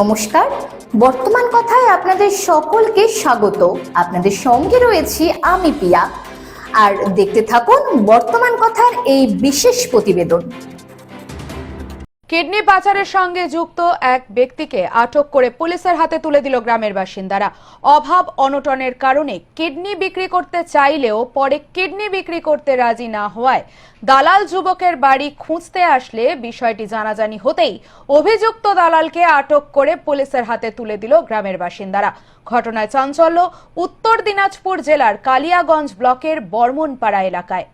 নমস্কার। বর্তমান কথায় আপনাদের সকলকে স্বাগত। আপনাদের সঙ্গে রয়েছি আমি পিয়া। আর দেখতে থাকুন বর্তমান কথার এই বিশেষ প্রতিবেদন। কিডনি পাচারের সঙ্গে যুক্ত এক ব্যক্তিকে আটক করে পুলিশের হাতে তুলে দিল গ্রামের বাসিন্দারা। অভাব অনটনের কারণে কিডনি বিক্রি করতে চাইলেও পরে কিডনি বিক্রি করতে রাজি না হওয়ায় দালাল যুবকের বাড়ি খুঁজতে আসলে বিষয়টি জানাজানি হতেই অভিযুক্ত দালালকে আটক করে পুলিশের হাতে তুলে দিল গ্রামের বাসিন্দারা। ঘটনায় চাঞ্চল্য, উত্তর দিনাজপুর জেলার কালিয়াগঞ্জ ব্লকের বর্মনপাড়া এলাকায়।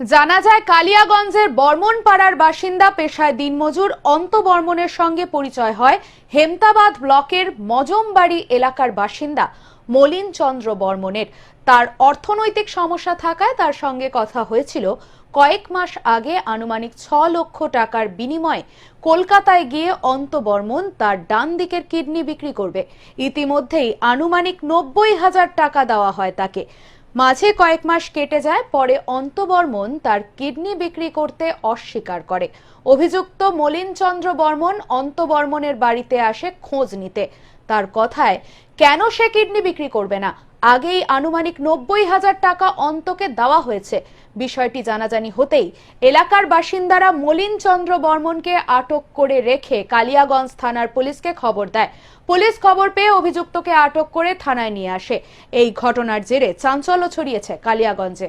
জানা যায় কালিয়াগঞ্জের বর্মনপাড়ার বাসিন্দা পেশায় দিনমজুর অন্ত বর্মনের সঙ্গে পরিচয় হয় হেমতাবাদ ব্লকের মজমবাড়ি এলাকার বাসিন্দা মলিন চন্দ্র বর্মনের। তার অর্থনৈতিক সমস্যা থাকায় তার সঙ্গে কথা হয়েছিল কয়েক মাস আগে আনুমানিক ছ লক্ষ টাকার বিনিময়ে। কলকাতায় গিয়ে অন্ত বর্মন তার ডান দিকের কিডনি বিক্রি করবে। ইতিমধ্যেই আনুমানিক নব্বই হাজার টাকা দেওয়া হয় তাকে। মাঝে কয়েক মাস কেটে যায়, পরে অন্তবর্মন তার কিডনি বিক্রি করতে অস্বীকার করে। অভিযুক্ত মলিনচন্দ্র বর্মন অন্তবর্মনের বাড়িতে আসে খোঁজ নিতে। তার কথায়, কেন সে কিডনি বিক্রি করবে না? আগেই আনুমানিক নব্বই হাজার টাকা অন্তকে দেওয়া হয়েছে। বিষয়টি জানাজানি হতেই এলাকার বাসিন্দারা মলিন চন্দ্র বর্মনকে আটক করে রেখে কালিয়াগঞ্জ থানার পুলিশকে খবর দেয়। পুলিশ খবর পেয়ে অভিযুক্তকে আটক করে থানায় নিয়ে আসে। এই ঘটনার জেরে চাঞ্চল্য ছড়িয়েছে কালিয়াগঞ্জে।